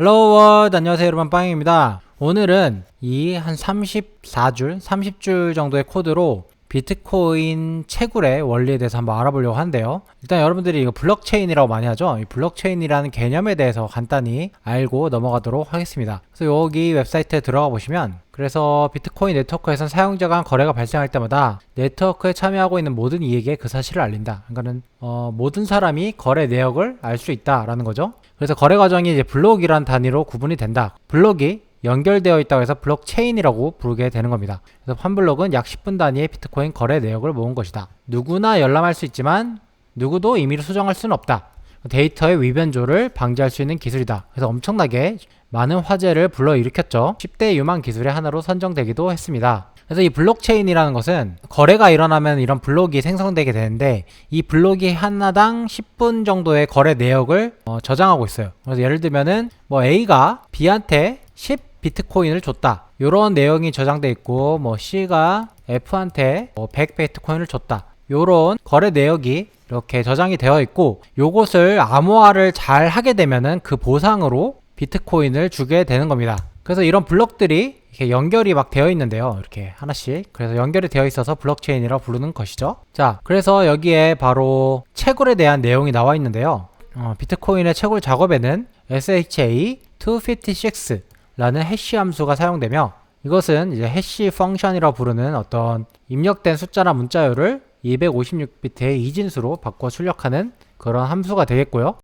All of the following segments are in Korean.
헬로우 월드 안녕하세요 여러분. 빵입니다. 오늘은 이 한 34줄 30줄 정도의 코드로 비트코인 채굴의 원리에 대해서 한번 알아보려고 하는데요. 일단 여러분들이 이거 블록체인이라고 많이 하죠? 이 블록체인이라는 개념에 대해서 간단히 알고 넘어가도록 하겠습니다. 그래서 여기 웹사이트에 들어가 보시면 그래서 비트코인 네트워크에선 사용자 간 거래가 발생할 때마다 네트워크에 참여하고 있는 모든 이에게 그 사실을 알린다. 그러니까는 어, 모든 사람이 거래 내역을 알 수 있다라는 거죠 그래서 거래 과정이 이제 블록이란 단위로 구분이 된다. 블록이 연결되어 있다고 해서 블록 체인이라고 부르게 되는 겁니다. 그래서 한 블록은 약 10분 단위의 비트코인 거래 내역을 모은 것이다. 누구나 열람할 수 있지만 누구도 임의로 수정할 수는 없다. 데이터의 위변조를 방지할 수 있는 기술이다. 그래서 엄청나게 많은 화제를 불러일으켰죠. 10대 유망 기술의 하나로 선정되기도 했습니다. 그래서 이 블록체인이라는 것은 거래가 일어나면 이런 블록이 생성되게 되는데 이 블록이 하나당 10분 정도의 거래 내역을 어, 저장하고 있어요. 그래서 예를 들면은 뭐 A가 B한테 10 비트코인을 줬다. 이런 내용이 저장돼 있고 뭐 C가 F한테 뭐 100 비트코인을 줬다. 요런 거래 내역이 이렇게 저장이 되어 있고 요것을 암호화를 잘 하게 되면은 그 보상으로 비트코인을 주게 되는 겁니다. 그래서 이런 블록들이 이렇게 연결이 막 되어 있는데요. 이렇게 하나씩. 그래서 연결이 되어 있어서 블록체인이라고 부르는 것이죠. 자, 그래서 여기에 바로 채굴에 대한 내용이 나와 있는데요. 어, 비트코인의 채굴 작업에는 SHA-256라는 해시 함수가 사용되며 이것은 이제 해시 펑션이라고 부르는 어떤 입력된 숫자나 문자열을 256비트의 이진수로 바꿔 출력하는 그런 함수가 되겠고요.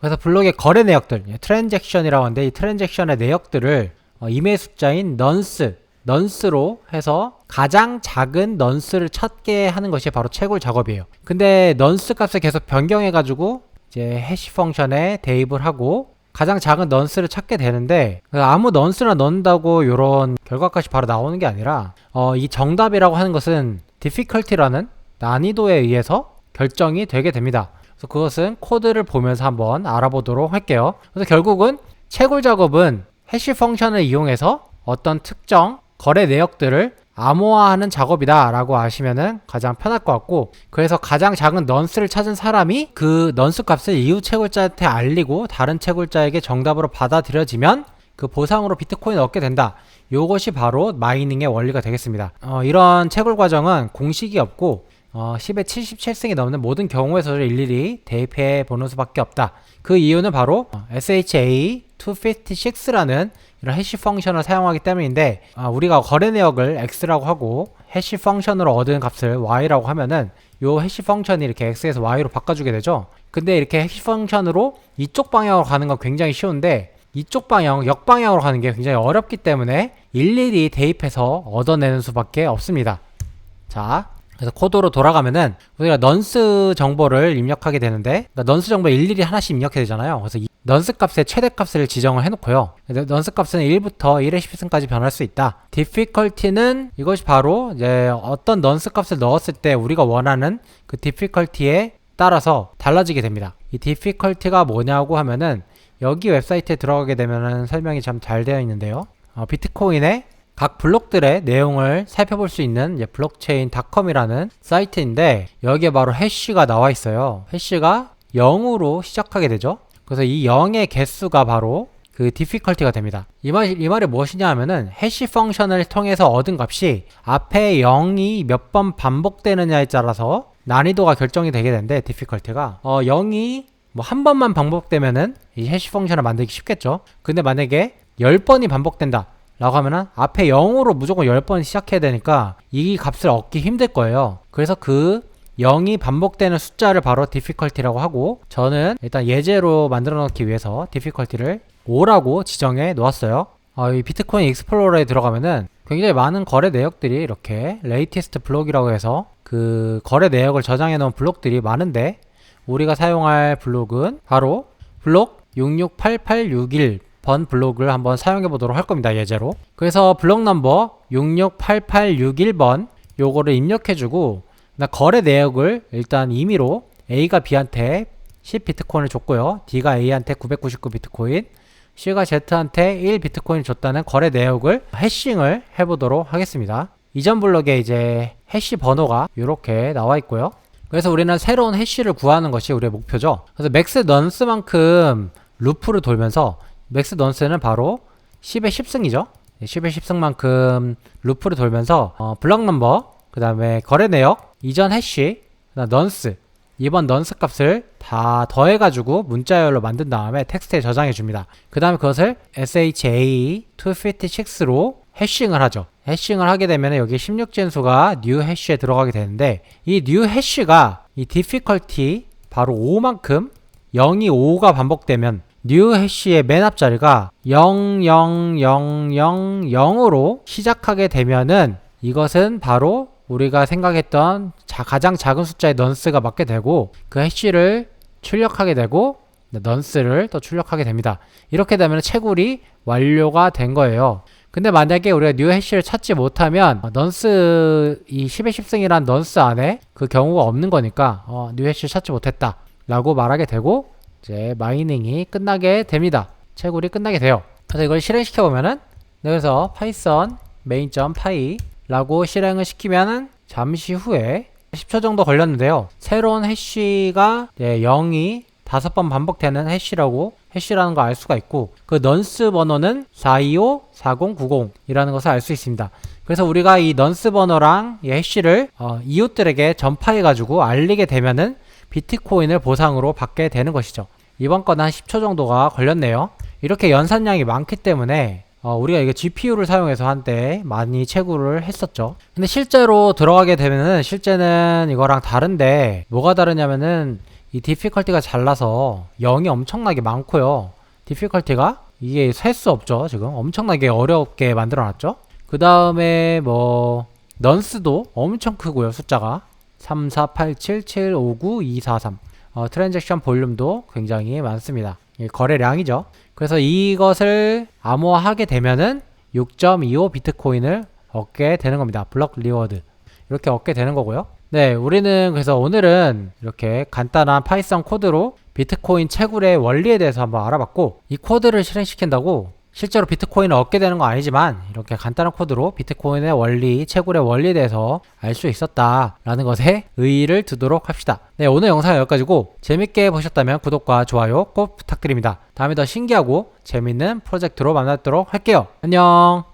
그래서 블록의 거래 내역들, 트랜잭션이라고 하는데 이 트랜잭션의 내역들을 어, 이메일 숫자인 넌스, 넌스로 해서 가장 작은 넌스를 찾게 하는 것이 바로 채굴 작업이에요. 근데 넌스 값을 계속 변경해가지고 이제 해시 펑션에 대입을 하고 가장 작은 넌스를 찾게 되는데 아무 넌스나 넣는다고 이런 결과값이 바로 나오는 게 아니라 어, 이 정답이라고 하는 것은 difficulty라는 난이도에 의해서 결정이 되게 됩니다. 그래서 그것은 코드를 보면서 한번 알아보도록 할게요. 그래서 결국은 채굴 작업은 해시 펑션을 이용해서 어떤 특정 거래 내역들을 암호화하는 작업이다 라고 아시면은 가장 편할 것 같고 그래서 가장 작은 넌스를 찾은 사람이 그 넌스 값을 이후 채굴자한테 알리고 다른 채굴자에게 정답으로 받아들여지면 그 보상으로 비트코인을 얻게 된다. 이것이 바로 마이닝의 원리가 되겠습니다. 어, 이런 채굴 과정은 공식이 없고 어, 10의 77승이 넘는 모든 경우에서 일일이 대입해 보는 수밖에 없다. 그 이유는 바로 SHA-256라는 이런 해시 펑션을 사용하기 때문인데 아, 우리가 거래 내역을 x라고 하고 해시 펑션으로 얻은 값을 y라고 하면은 요 해시 펑션이 이렇게 x에서 y로 바꿔주게 되죠. 근데 이렇게 해시 펑션으로 이쪽 방향으로 가는 건 굉장히 쉬운데 이쪽 방향, 역방향으로 가는 게 굉장히 어렵기 때문에 일일이 대입해서 얻어내는 수밖에 없습니다. 자, 그래서 코드로 돌아가면은 우리가 넌스 정보를 입력하게 되는데 그러니까 넌스 정보 일일이 하나씩 입력해야 되잖아요. 그래서 이 넌스 값의 최대 값을 지정을 해놓고요. 넌스 값은 1부터 1의 10승까지 변할 수 있다. difficulty는 이것이 바로 이제 어떤 넌스 값을 넣었을 때 우리가 원하는 그 difficulty에 따라서 달라지게 됩니다. 이 difficulty가 뭐냐고 하면은 여기 웹사이트에 들어가게 되면은 설명이 참 잘 되어 있는데요. 어, 비트코인의 각 블록들의 내용을 살펴볼 수 있는 블록체인 닷컴이라는 사이트인데 여기에 바로 해시가 나와 있어요. 해시가 0으로 시작하게 되죠. 그래서 이 0의 개수가 바로 그 difficulty가 됩니다. 이, 말, 이 말이 무엇이냐 하면은 해시 펑션을 통해서 얻은 값이 앞에 0이 몇 번 반복되느냐에 따라서 난이도가 결정이 되게 되는데 difficulty가 어 0이 뭐 한 번만 반복되면은 이 해시 펑션을 만들기 쉽겠죠. 근데 만약에 10번이 반복된다. 라고 하면은 앞에 0으로 무조건 10번 시작해야 되니까 이 값을 얻기 힘들 거예요. 그래서 그 0이 반복되는 숫자를 바로 difficulty라고 하고 저는 일단 예제로 만들어 놓기 위해서 difficulty를 5라고 지정해 놓았어요. 어, 이 비트코인 익스플로러에 들어가면은 굉장히 많은 거래 내역들이 이렇게 레이티스트 블록이라고 해서 그 거래 내역을 저장해 놓은 블록들이 많은데 우리가 사용할 블록은 바로 블록 668861 번 블록을 한번 사용해 보도록 할 겁니다. 예제로. 그래서 블록 넘버 668861번 요거를 입력해 주고 거래 내역을 일단 임의로 A가 B한테 10 비트코인을 줬고요. D가 A한테 999 비트코인, C가 Z한테 1 비트코인 줬다는 거래 내역을 해싱을 해 보도록 하겠습니다. 이전 블록에 이제 해시 번호가 이렇게 나와 있고요. 그래서 우리는 새로운 해시를 구하는 것이 우리의 목표죠. 그래서 맥스 넌스만큼 루프를 돌면서 맥스 넌스는 바로 10의 10승이죠. 10의 10승만큼 루프를 돌면서 어, 블럭 넘버, 그 다음에 거래 내역, 이전 해시, 그다음 넌스, 이번 넌스 값을 다 더해가지고 문자열로 만든 다음에 텍스트에 저장해 줍니다. 그 다음에 그것을 SHA-256로 해싱을 하죠. 해싱을 하게 되면 여기 16진수가 new 해시에 들어가게 되는데 이 new 해시가 이 difficulty 바로 5만큼 0이 5가 반복되면 new 해시의 맨 앞자리가 00000으로 시작하게 되면은 이것은 바로 우리가 생각했던 자- 가장 작은 숫자의 넌스가 맞게 되고 그 해시를 출력하게 되고 넌스를 또 출력하게 됩니다. 이렇게 되면 채굴이 완료가 된 거예요. 근데 만약에 우리가 뉴 해시를 찾지 못하면 어, 넌스 이 10의 10승이란 넌스 안에 그 경우가 없는 거니까 어, 뉴 해시를 찾지 못했다 라고 말하게 되고 이제 마이닝이 끝나게 됩니다. 채굴이 끝나게 돼요. 그래서 이걸 실행시켜 보면은 여기서 파이썬 main.py 라고 실행을 시키면은 잠시 후에 10초 정도 걸렸는데요. 새로운 해시가 0이 다섯 번 반복되는 해시라고 해시라는 걸 알 수가 있고 그 넌스 번호는 4254090 이라는 것을 알 수 있습니다. 그래서 우리가 이 넌스 번호랑 이 해시를 어, 이웃들에게 전파해 가지고 알리게 되면은 비트코인을 보상으로 받게 되는 것이죠. 이번 건 한 10초 정도가 걸렸네요. 이렇게 연산량이 많기 때문에 어, 우리가 이게 GPU를 사용해서 한때 많이 채굴을 했었죠. 근데 실제로 들어가게 되면은 실제는 이거랑 다른데 뭐가 다르냐면은 이 디피컬티가 잘나서 0이 엄청나게 많고요. 디피컬티가 이게 셀 수 없죠. 지금 엄청나게 어렵게 만들어 놨죠. 그 다음에 뭐 넌스도 엄청 크고요. 숫자가 3, 4, 8, 7, 7, 5, 9, 2, 4, 3 어, 트랜잭션 볼륨도 굉장히 많습니다. 이 거래량이죠. 그래서 이것을 암호화하게 되면은 6.25 비트코인을 얻게 되는 겁니다. 블럭 리워드. 이렇게 얻게 되는 거고요. 네, 우리는 그래서 오늘은 이렇게 간단한 파이썬 코드로 비트코인 채굴의 원리에 대해서 한번 알아봤고, 이 코드를 실행시킨다고 실제로 비트코인을 얻게 되는 건 아니지만, 이렇게 간단한 코드로 비트코인의 원리, 채굴의 원리에 대해서 알 수 있었다라는 것에 의의를 두도록 합시다. 네, 오늘 영상 여기까지고, 재밌게 보셨다면 구독과 좋아요 꼭 부탁드립니다. 다음에 더 신기하고 재밌는 프로젝트로 만나도록 할게요. 안녕!